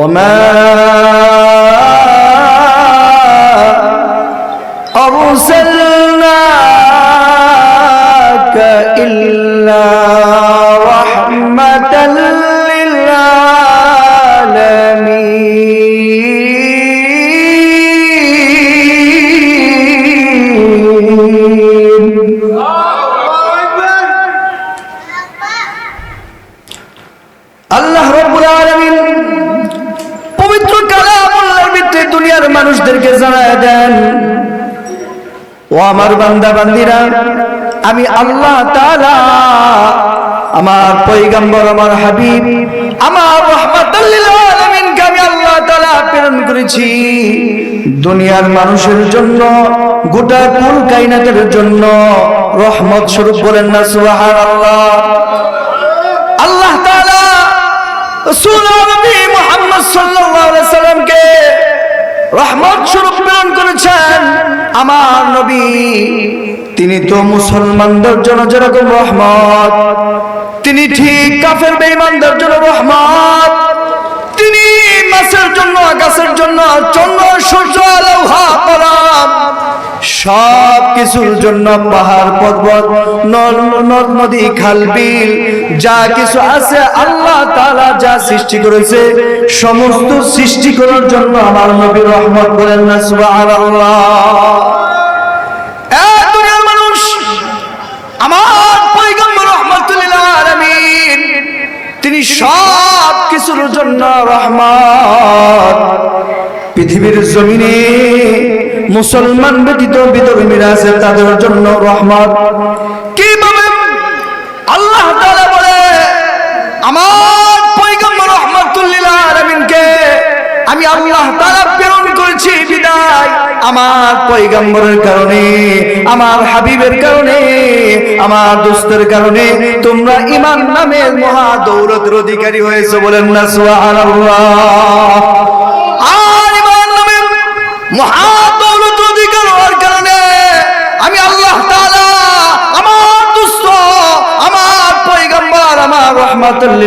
وما দুনিয়ার মানুষদেরকে জানায় দেন, ও আমার বান্দা বান্দিরা আমি আল্লাহ আমার পয়গম্বর, আমার হাবিব, আমার দুনিয়ার মানুষের জন্য, গোটা কুল কায়নাতের জন্য রহমত স্বরূপ বলেন না, সুবহানাল্লাহ। আল্লাহ তাআলা, রাসূল রহমত স্বরূপ প্রেরণ করেছেন আমার নবী। তিনি তো মুসলমানদের জন্য যেরকম রহমত, তিনি ঠিক কাফের বেঈমানদের জন্য রহমত, তিনি মাছের জন্য, আকাশের জন্য, চন্দ্র, সূর্য আলোহা কলাম সব কিছুর জন্য পাহাড়, পর্বত, নদ নদ খাল, বিল, যা কিছু আছে আল্লাহ তাআলা যা সৃষ্টি করেছে, সমস্ত সৃষ্টি করার জন্য আমার নবী রহমত করেন না, সুবহানাল্লাহ। মানুষ, আমার তিনি সব কিছুর জন্য রহমত। পৃথিবীর জমিনে মুসলমান ব্যতীত বিধর্মীরা আছে তাদের জন্য রহমত। কীভাবে? আল্লাহ তাআলা বলে, আমার পয়গম্বর রহমাতুল্লিল আলামিনকে আমি আল্লাহ তাআলা প্রেরণ করেছি, বিদায়। আমার পয়গম্বরের কারণে, আমার হাবিবের কারণে, আমার দোস্তের কারণে তোমরা ইমান নামের মহা দৌলতের অধিকারী হয়েছে বলেন না, সুবহানাল্লাহ।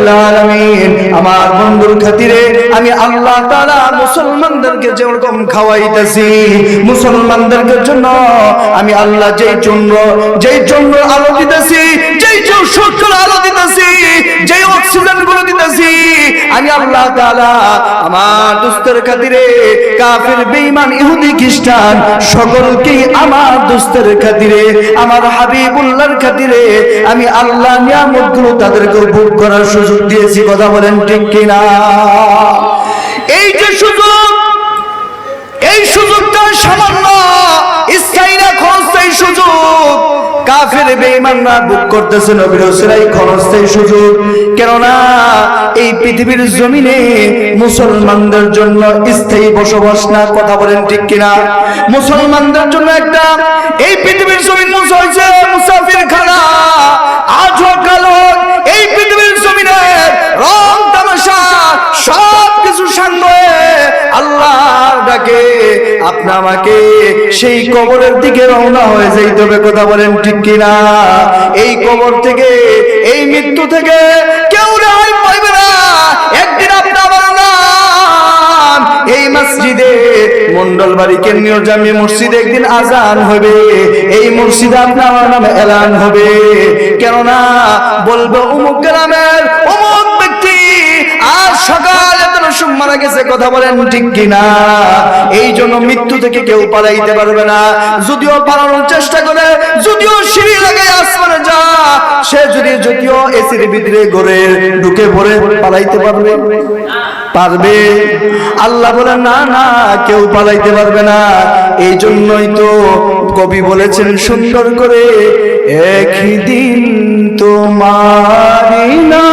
আমার বন্ধুর খাতিরে আমি আল্লাহ তাআলা মুসলমানদেরকে যেরকম খাওয়াইতেছি মুসলমানদের জন্য আমি আল্লাহ যেই চন্দ্র যেই চন্দ্র আলো দিতেছি, যেই চন্দ্র আলো আমি আল্লাহ তাআলা আমার দুস্তের খাতিরে কাফির, বেঈমান, ইহুদি, খ্রিস্টান সকলকেই আমার দুস্তের খাতিরে, আমার হাবিবুল্লাহর খাতিরে আমি আল্লাহ নিয়ামতগুলো তাদেরকে ভোগ করার সুযোগ দিয়েছি। কথা বলেন ঠিক কিনা? এই যে সুযোগ, এই সুযোগটা সামান্য স্থায়ী না ক্ষণস্থায়ী সুযোগ। কাফের বুক করতেছে নবীর ক্ষণস্থায়ী সুযোগ। কেননা এই পৃথিবীর জমিনে মুসলমানদের জন্য স্থায়ী বসবাস না, কথা বলেন ঠিক কিনা? মুসলমানদের জন্য একটা এই পৃথিবীর জমিন মুসাফির খানা। ডাকে আপনা আমাকে সেই কবরের দিকে রওনা হয়ে যাইতে হবে। কথা বলেন ঠিক কিনা? এই কবর থেকে, এই মৃত্যু থেকে কেউ রেহাই পাইবে না। একদিন আপনি আমার নাম এই মসজিদে, মন্ডল বাড়ি, কেন্দ্রীয় জামি মসজিদে একদিন আজান হবে। এই মসজিদে আপনার আমার নামে এলান হবে। কেননা, বলব অমুক গ্রামের অমুক ব্যক্তি আজ সকালে রসুম মারা গেছে, কথা বলেন ঠিক কিনা? এই জন্য মৃত্যু থেকে কেউ পালাইতে পারবে না। যদিও পালানোর চেষ্টা করে, যদিও সিঁড়ি লাগে আসমানে যা সে যদি যদিও এসির ভিতরে ঢুকে পালাইতে পারবে? পারবে। আল্লাহ বলে না না, কেউ পালাইতে পারবে না। এই জন্যই তো কবি বলেছেন, সুন্দর করে একদিন তোমারি না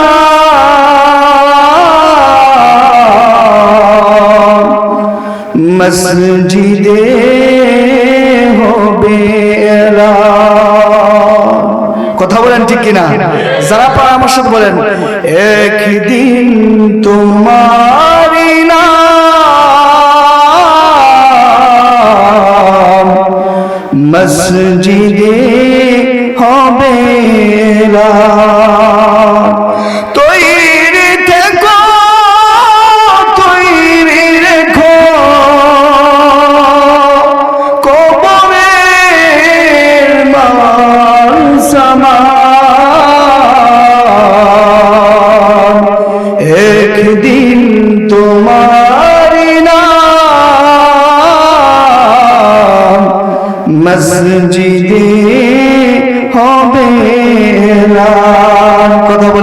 মসজিদে হবে। কথা বলেন ঠিক কিনা যারা পারা আমার সাথে বলেন, একদিন তোমারি মসজিদে হবে এলান।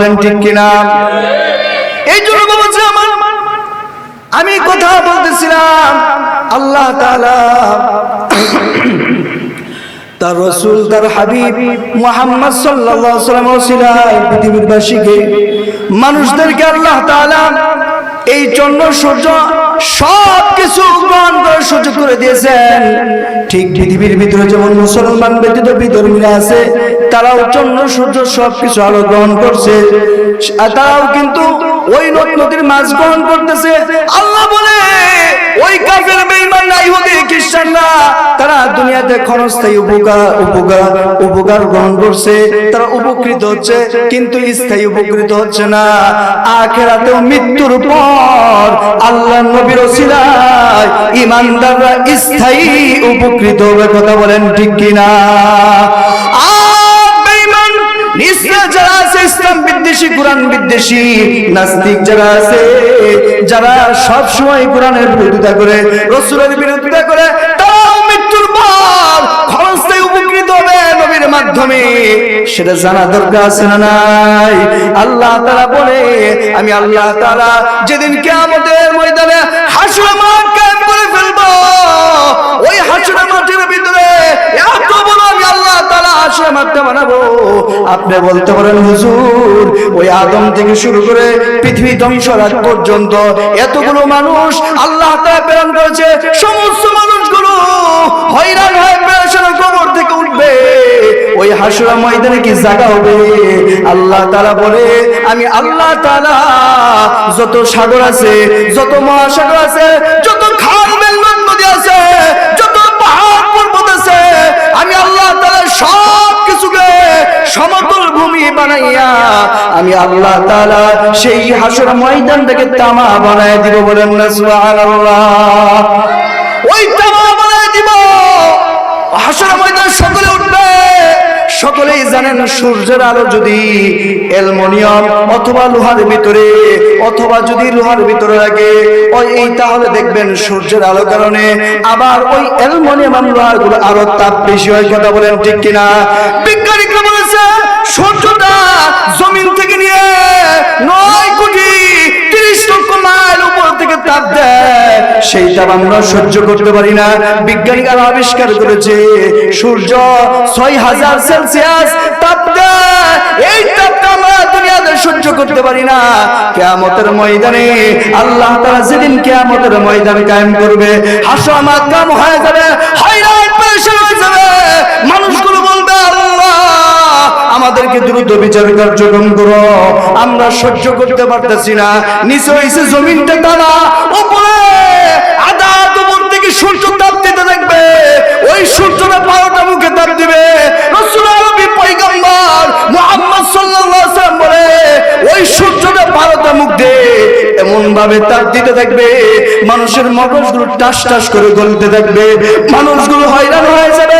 বলেন ঠিক কিনা? এই জন্য আমি কথা বলতেছিলাম, আল্লাহ তাআলা তার রসুল, তার হাবিব মোহাম্মদ সাল্লাম পৃথিবীর বাসীকে, মানুষদেরকে আল্লাহ তাআলা এই চন্দ্র সূর্য সব সুযোগ করে দিয়েছেন। ঠিক পৃথিবীর ভিতরে যেমন মুসলমান ব্যতীত বিধর্মীরা আছে, তারাও চন্দ্র, সূর্য সব কিছু আলো গ্রহণ করছে। তারাও কিন্তু ওই নদ নদীর মাছ গ্রহণ করতেছে। আল্লাহ বলে ওই কাফের বেঈমান না, ইহুদি খ্রিস্টানরা তারা দুনিয়াতে ক্ষণস্থায়ী উপকার উপকার উপকার গ্রহণ করছে। তারা উপকৃত হচ্ছে, কিন্তু স্থায়ী উপকৃত হচ্ছে না। আখেরাতেও মৃত্যুর পর আল্লাহ নবীর ওসিলায় ইমানদাররা স্থায়ী উপকৃত হবে, কথা বলেন ঠিক কিনা? বিদ্বেষী কোরআন বিদ্বেষী, নাস্তিক যারা আছে, যারা সব সময় কোরআনের বিরোধিতা করে, রসুলের বিরোধিতা করে মাধ্যমে। সেটা জানা দরকার আছে না নাই? আল্লাহ তারা বলে, আমি আল্লাহ তারা যেদিন কেয়ামতের ময়দানে হাসুর মাঠ করে ফেলব। ওই হাসুর মাঠের ভিতরে এত বড় আমি আল্লাহ তাআলা হাসুর মাঠটা বানাবো। আপনি বলতে পারেন, হুজুর, ওই আদম থেকে শুরু করে পৃথিবী ধ্বংস রাত পর্যন্ত এতগুলো মানুষ আল্লাহ প্রেরণ করেছে, সমস্ত মানুষগুলো হয়রান হয়ে পেরেশানের কবর থেকে উঠবে। ওই হাসুরা ময়দানে কি জায়গা হবে? আল্লাহ তাআলা বলে, আমি আল্লাহ তাআলা যত সাগর আছে, যত মহাসাগর আছে, যত খাল নদী আছে সমতল ভূমি বানাইয়া আমি আল্লাহ তাআলা সেই হাসর ময়দানটাকে তামা বানায় দিব বলেন ওই তামা দিব। ময়দান সকলে উঠবে। সকলেই জানেন সূর্যের আলো যদি অ্যালুমিনিয়াম অথবা লোহার ভিতরে, অথবা যদি লোহার ভিতরে লাগে, ওই এই তাহলে দেখবেন সূর্যের আলো কারণে আবার ওই অ্যালুমিনিয়াম লোহারগুলো আরও তাপ বেশি হয়, কথা বলেন ঠিক কিনা? বিজ্ঞানীরা সূর্যটা জমিন থেকে নিয়ে নয় কোটি লক্ষ মাইল উপর থেকে তাপ দেয়। আমরা সহ্য করতে পারি না। বিজ্ঞানীরা আবিষ্কার করেছে, সূর্য ছয় হাজার সেলসিয়াস তাপ এই তাপটা আমরা দুনিয়াতে সহ্য করতে পারি না। কেয়ামতের ময়দানে আল্লাহ তাআলা যেদিন কেয়ামতের ময়দান কায়েম করবে হাসা মাকাম হয়ে যাবে, হয়রান হয়ে যাবে। আল্লাহ আমাদেরকে দ্রুত বিচার কার্যক্রম করো। আমরা সহ্য করতে পারতেছি না। নিচে হয়েছে জমিনটা টানা উপরে আধা দুপুর থেকে সূর্য তাপ দিতে ওই সূর্যটা মুখে তাপ দিবে। এমন ভাবে দিতে থাকবে। মানুষের টাস টাস করে গলতে থাকবে। মানুষগুলো হয়রান হয়ে যাবে।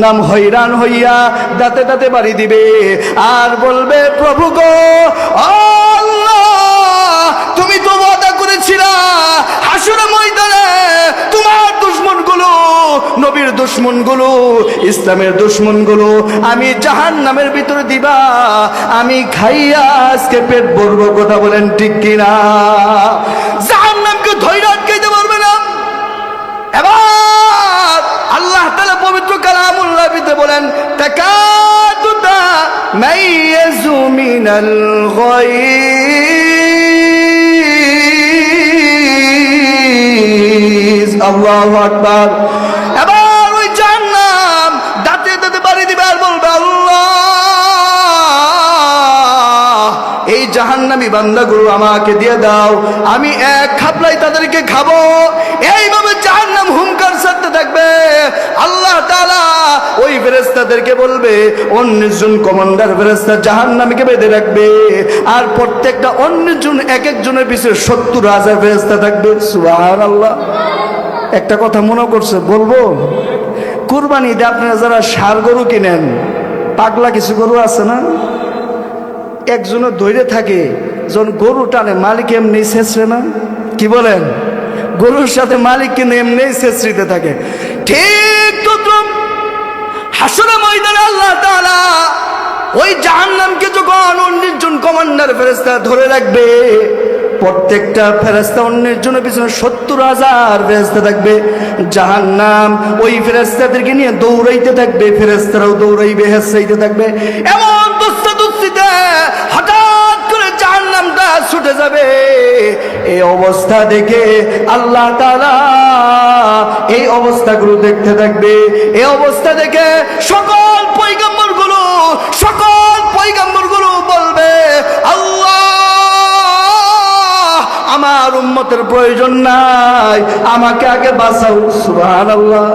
জাহান্নাম হয়রান হইয়া দাঁতে দাঁতে বাড়ি দিবে। আর বলবে, প্রভু গো তুমি তো ওয়াদা করেছিলা, হাসুর ময়দানে তোমার দুশ্মনগুলো নবীর দুশ্মনগুলো ইসলামের দুশ্মনগুলো আমি জাহান নামের ভিতরে দিবা। আমি খাইয়া আজকে পেট ভরবো। কথা বলেন ঠিক কিনা? মিনাল গায়জ আল্লাহ বান্দাগুলো আমাকে দিয়ে দাও। আমি এক খাপলাই তাদেরকে খাব। এইভাবে জাহান্নাম হুঙ্কার সাথে থাকবে। আল্লাহ ওই ফেরেশতাদেরকে বলবে অন্যজন কমান্ডার ফেরেশতা জাহান্নামীকে বেঁধে রাখবে। আর প্রত্যেকটা অন্যজন এক একজনের পিছনে সত্তর হাজার ফেরেশতা থাকবে। সুবহানাল্লাহ। একটা কথা মনে করছে, বলব কুরবানিতে আপনারা যারা সার গরু কিনেন, পাগলা কিছু গরু আছে না? একজনের ধৈর্য থাকে যখন গরু টানে, মালিক এমনি শেষরে না? কি বলেন? গরুর সাথে মালিক কিন্তু এমনি শেষরিতে থাকে। ঠিক হাসরে ময়দানে আল্লাহ তাআলা ওই জাহান্নামকে যখন অন্যজন কমান্ডার ফেরেস্তা ধরে রাখবে, প্রত্যেকটা ফেরেস্তা অন্যের জন্য পিছনে সত্তর হাজার ফেরেস্তা থাকবে। জাহান্নাম ওই ফেরেস্তাদেরকে নিয়ে দৌড়াইতে থাকবে ফেরেস্তারাও দৌড়াইবে হেসাইতে থাকবে। এমন হঠাৎ করে ছুটে যাবে। এই অবস্থা দেখে আল্লাহ তালা এই অবস্থাগুলো দেখতে থাকবে। এই অবস্থা দেখে সকল পৈগম্বরগুলো সকল পৈগম্বরগুলো বলবে আমার উম্মতের প্রয়োজন নাই। আমাকে আগে বাঁচাও, সুবহানাল্লাহ।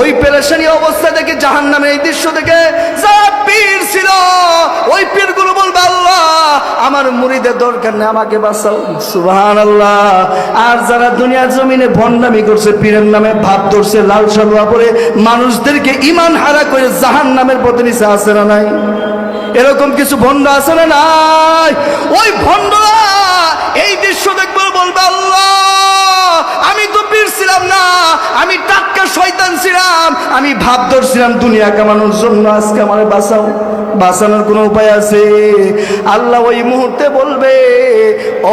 ওই পেরেশানি অবস্থা দেখে, জাহান্নামের এই দৃশ্য দেখে যারা পীর ছিল, ওই পীরগুলো বলবে, আল্লাহ, আমার মুড়িদের দরকার নেই, আমাকে বাঁচাও। সুবহানাল্লাহ। আর যারা দুনিয়ার জমিনে ভণ্ডামি করছে, পীরের নামে ভাব ধরছে, লাল সালুয়া পরে, মানুষদেরকে ইমান হারা করে জাহান নামের পথে নিচে আসে না নাই? এরকম কিছু ভণ্ড আছে না নাই? ওই ভণ্ডরা এই দৃশ্য দেখব, বলবে আল্লাহ। আমি তো পীর ছিলাম না, আমি টাটকা শয়তান ছিলাম। আমি ভাব ধরছিলাম দুনিয়া কামানোর জন্য আজকে আমার বাঁচাও। বাঁচানোর কোনো উপায় আছে? আল্লাহ ওই মুহূর্তে বলবে,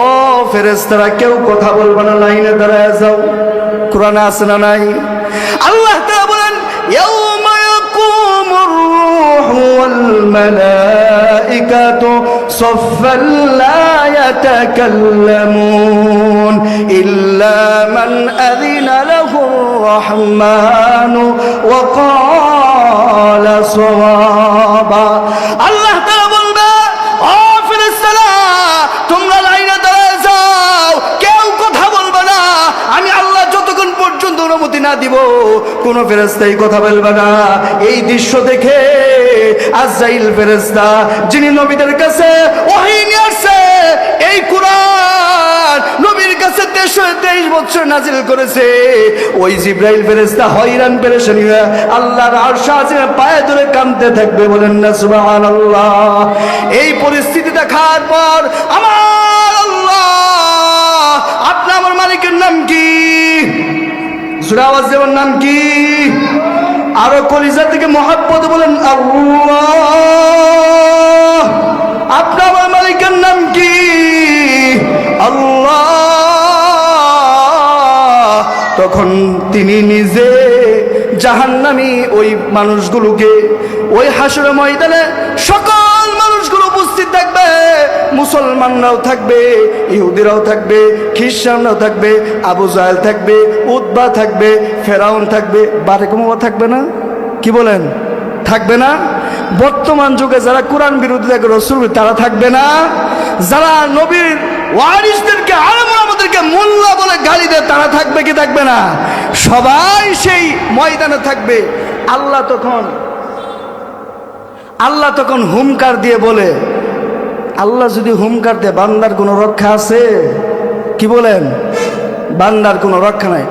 ও ফেরেস্তারা কেউ কথা বলবে না, লাইনে দাঁড়ায় যাও। কোরআনে আছে না নাই? আল্লাহ তাআলা বলেন মালাইকাতু সাফফান লা ইয়াতাকাল্লামুন ইল্লা মান আযিনা লাহুর রাহমানু ওয়া ক্বালা আল্লাহ তাআলা বলবে তোমরা কথা বলবে না। আমি আল্লাহ যতক্ষণ পর্যন্ত অনুমতি না দিব, কোন ফেরেস্তাই কথা বলবে না। এই দৃশ্য দেখে আজাইল ফেরেস্তা যিনি নবীদের কাছে ওহী নিয়ে আসছে, এই কোরআন নবীর কাছে তেইশ বছর নাজিল করেছে। ওই জিব্রাইল ফেরেস্তা হয়রান পেরেশানি আল্লাহর আরশ আজিমে পায়ে ধরে কাঁদতে থাকবে বলেন না, সুবহানাল্লাহ। এই পরিস্থিতি দেখার পর আমার আল্লাহ, আপনার আমার মালিকের নাম কি? সুরাওয়াজ দেওয়ার নাম কি? আরও কলিজা থেকে মহাব্বত বলেন আপনার মালিকের নাম কি? তখন তিনি নিজে জাহান্নামি ওই মানুষগুলোকে ওই হাসুর ময়দানে সকল মানুষগুলো উপস্থিত থাকবে। মুসলমানরাও থাকবে, ইহুদিরাও থাকবে, খ্রিস্টানরাও থাকবে, আবু জাহেল থাকবে উদ্বা থাকবে ফেরাউন থাকবে, বারেকুমা থাকবে না? কি বলেন? থাকবে না? বর্তমান যুগে যারা কোরআন বিরোধী থাকে, রসুল তারা থাকবে না? যারা নবীর ওয়ারিসদেরকে আলম আমাদেরকে মোল্লা বলে গালি দেয়, তারা থাকবে কি থাকবে না? সবাই সেই ময়দানে থাকবে। আল্লাহ তখন আল্লাহ তখন হুমকার দিয়ে বলে, আল্লাহ যদি হুমকার দেয়, বান্দার কোনো রক্ষা আছে? কি বলেন? বান্দার কোনো রক্ষা নাই।